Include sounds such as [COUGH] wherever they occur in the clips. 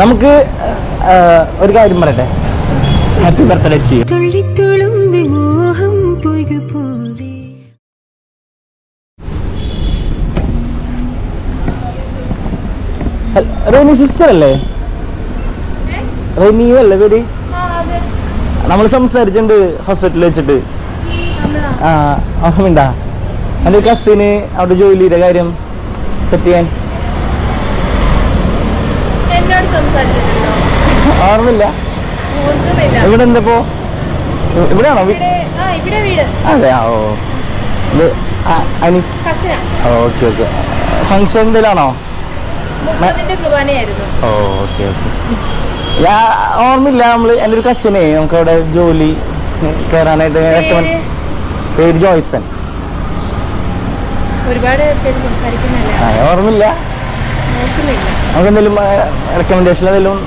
നമുക്ക് ഒരു കാര്യം പറയട്ടെ? ഹാപ്പി ബർത്ത്ഡേ ചെയ്യും റെനി സിസ്റ്റർ അല്ലേ? റെനി അല്ലേ പേര്? നമ്മൾ സംസാരിച്ചിട്ടുണ്ട് ഹോസ്പിറ്റലിൽ വെച്ചിട്ട്. ആ ഓർമ്മയുണ്ടാ? എന്റെ കസിന് അവിടെ ജോലിയുടെ കാര്യം സെറ്റ് ചെയ്യാൻ എന്നോട് സംസാരിച്ചിട്ടുണ്ടോ ഓർക്കുന്നില്ല. ഇവിടെ എന്തപ്പോ ഇവിടെയാണോ അതെ ഓ. ഇത് ഓക്കെ ഓക്കെ. ഫങ്ഷൻ എന്തെങ്കിലാണോ? ഓ ഓക്കെ ഓക്കെ. ഞാൻ ഓർമ്മയില്ല നമ്മൾ എന്റെ ഒരു കസിനെ. നമുക്ക് അവിടെ ജോലി കയറാനായിട്ട് പേര്? ജോയ്സൺ. ഒരുപാട് ഓർമ്മയില്ല. നമുക്ക് എന്തെങ്കിലും റെക്കമെൻഡേഷൻ എന്തെങ്കിലും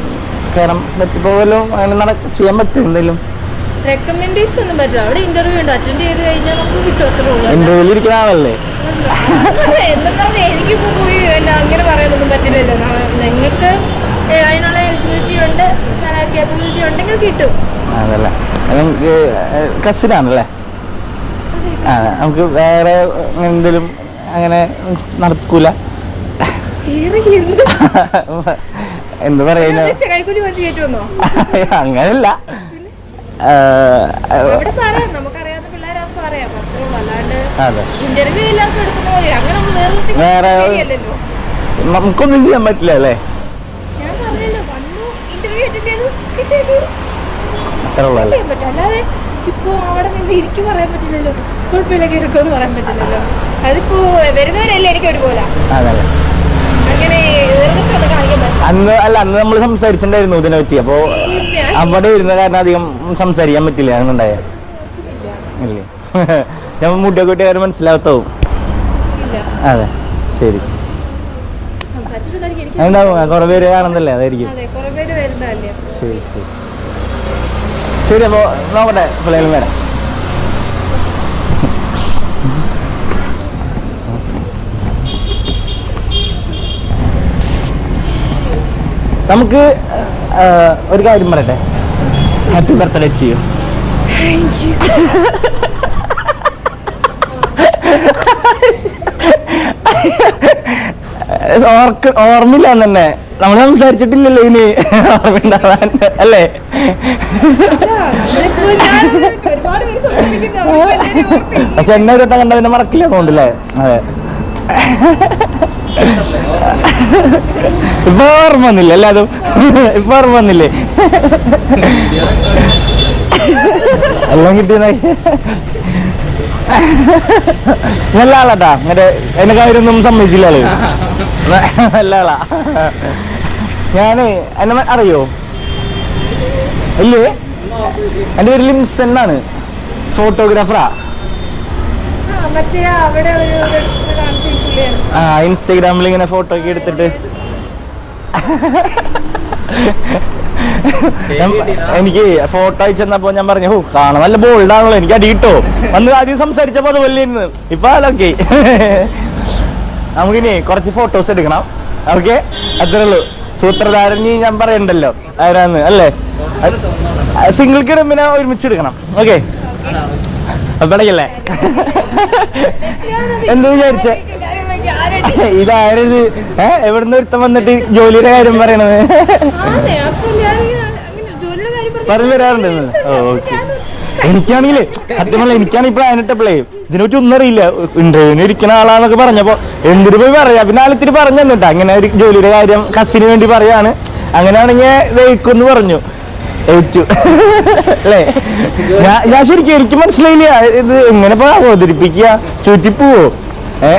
കയറാൻ പറ്റിപ്പോലോ അങ്ങനെ നട ചെയ്യാൻ പറ്റും എന്തെങ്കിലും റെക്കമെൻഡേഷൻ ഒന്നും പറ്റില്ല. അവിടെ ഇന്റർവ്യൂ ഉണ്ട്. അറ്റൻഡ് ചെയ്ത് കഴിഞ്ഞാൽ നമുക്ക് കിട്ടും അത്രേ ഉള്ളൂ ഇന്റർവ്യൂവിൽ ഇരിക്കുന്ന ആളല്ലേ? എന്ന് എനിക്കിപ്പോ പോയി അങ്ങനെ പറയാനൊന്നും പറ്റില്ലല്ലോ. നിങ്ങൾക്ക് അതിനുള്ള എലിജിബിലിറ്റി ഉണ്ട് കേപ്പബിലിറ്റി ഉണ്ടെങ്കിൽ കിട്ടും. അതല്ലേ. നമുക്ക് കസിനാണല്ലേ? ആ നമുക്ക് വേറെ എന്തെങ്കിലും അങ്ങനെ നടക്കൂല? വേറെ എന്ത്? [LAUGHS] എന്ത് പറയുന്നു? [LAUGHS] അങ്ങനല്ല. അതെ. വേറെ- നമുക്കൊന്നും ചെയ്യാൻ പറ്റില്ല അല്ലേ? അത്ര ഉള്ളല്ലേ ഇപ്പൊ അവിടെ നിന്ന് ഇരിക്കും പറയാൻ പറ്റില്ലല്ലോ കുഴപ്പമില്ല കിടക്കുമെന്ന് പറയാൻ പറ്റില്ലല്ലോ. അതിപ്പോ വരുന്നവരല്ലേ എനിക്ക് ഒരുപോലെ? അതല്ലേ അങ്ങനെ എതിർപ്പൊന്നും കാണിക്കാൻ പറ്റില്ല അന്ന് അല്ല അന്ന് നമ്മൾ സംസാരിച്ചിട്ടുണ്ടായിരുന്നു ഇതിനെ പറ്റി. അപ്പോ അവിടെ ഇരുന്ന കാരണം അധികം സംസാരിക്കാൻ പറ്റില്ല അങ്ങനെ ഇല്ലേ? [LAUGHS] ഞാൻ മുടിയൊക്കെ ഇട്ട് മനസ്സിലാവത്തോ മനസ്സിലാകത്താവും അതെ ശരി. കുറെ പേര് കാണുന്നല്ലേ അതായിരിക്കും. ശരി ശരി. ശരി അപ്പോ നോക്കട്ടെ പിള്ളേരും വരാം. നമുക്ക് ഒരു കാര്യം പറയട്ടെ? ഹാപ്പി ബർത്ത്ഡേ ചെയ്യൂ ഓർക്ക് ഓർമ്മയില്ല തന്നെ നമ്മൾ സംസാരിച്ചിട്ടില്ലല്ലോ ഇനി. ഓർമ്മ ഉണ്ടാവാൻ അല്ലേ പക്ഷെ എന്നെ ഒരു വട്ടം കണ്ട പിന്നെ മറക്കില്ല തോന്നുന്നില്ലേ അതെ. ഇപ്പൊ ഓർമ്മ വന്നില്ല? അല്ലേ അതും ഇപ്പൊ ഓർമ്മ വന്നില്ലേ? എല്ലാം കിട്ടിയ നല്ല ആളാട്ടാ. മറ്റേ എന്നെ കാര്യമൊന്നും സമ്മതിച്ചില്ല ആൾ. നല്ല ആളാ. ഞാൻ എന്നെ അറിയോ? ഇല്ലേ? എന്റെ പേര് ലിംസൺ എന്നാണ് ഫോട്ടോഗ്രാഫറാ. ആ, ഇൻസ്റ്റാഗ്രാമിൽ ഇങ്ങനെ ഫോട്ടോ ഒക്കെ എടുത്തിട്ട്. എനിക്ക് ഫോട്ടോ അയച്ചെന്നപ്പോ ഞാൻ പറഞ്ഞു ഓ കാണാൻ നല്ല ബോൾഡാണല്ലോ എനിക്ക് അടി കിട്ടോ. വന്ന് ആദ്യം സംസാരിച്ചപ്പോ അത് വലിയ ഇപ്പൊ അതൊക്കെ നമുക്കിനി കുറച്ച് ഫോട്ടോസ് എടുക്കണം. ഓക്കെ അത്രേ ഉള്ളൂ. സൂത്രധാരൻ ഞാൻ പറയണ്ടല്ലോ ആരാന്ന് അല്ലേ? സിംഗിൾ കിടമ്പിനെ ഒരുമിച്ച് എടുക്കണം. ഓക്കെ പിണക്കല്ലേ എന്ത് വിചാരിച്ചേ? ഇതാരത്? ഏ എവിടുന്ന് ഒരുത്തം വന്നിട്ട് ജോലിയുടെ കാര്യം പറയണത്? പറഞ്ഞു. വരാറുണ്ട് ഓക്കെ. എനിക്കാണെങ്കിലേ സത്യം പറഞ്ഞ എനിക്കാണ് ഇപ്പൊ പ്ലേ ഇതിനെപ്പറ്റി ഒന്നും അറിയില്ല. ഇന്റർവ്യൂവിന് ഇരിക്കുന്ന ആളാന്നൊക്കെ പറഞ്ഞപ്പോ എന്തിനു പോയി പറയാ? പിന്നെ ആളിത്തിരി പറഞ്ഞു തന്നിട്ടാ അങ്ങനെ ഒരു ജോലിയുടെ കാര്യം കസിന് വേണ്ടി പറയാണ്. അങ്ങനെയാണെങ്കിൽ ദഹിക്കുമെന്ന് പറഞ്ഞു. ഏറ്റു. അല്ലേ? ഞാൻ ഞാൻ ശരിക്കും എനിക്ക് മനസ്സിലായില്ല. ഇത് എങ്ങനെ ഇപ്പൊ അവതരിപ്പിക്കുക. ചുറ്റിപ്പോവോ? ഏ?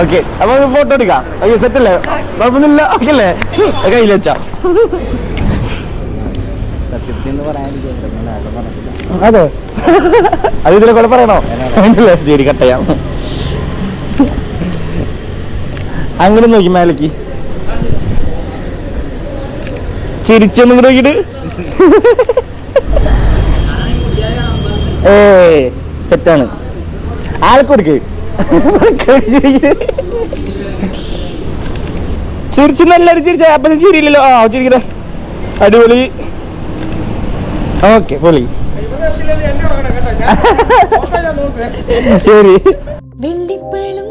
ഓക്കെ അപ്പൊ ഫോട്ടോ എടുക്കാം. ഓക്കെ സെറ്റ് അല്ലേ കുഴപ്പമൊന്നുമില്ല. ഓക്കെ അല്ലേ? കയ്യിൽ വെച്ചാ. അതെ. അത് ഇതിലെ കൂടെ പറയണോ? ശരി കട്ടയാ അങ്ങനെ നോക്കി മേലേക്ക്. ചിരിച്ചൊന്നും കൂടെ നോക്കിട്ട് [LAUGHS] ഏ സെറ്റാണ് ആൾക്കൊടുക്ക് [LAUGHS] ചിരിച്ചു നല്ലൊരു ചിരിച്ച. അപ്പൊ ചിരിയില്ലല്ലോ. ആ ചിരിക്കട്ടെ. അടിപൊളി. ഓക്കെ പൊളി. [LAUGHS] ശരി. വെള്ളിപ്പളും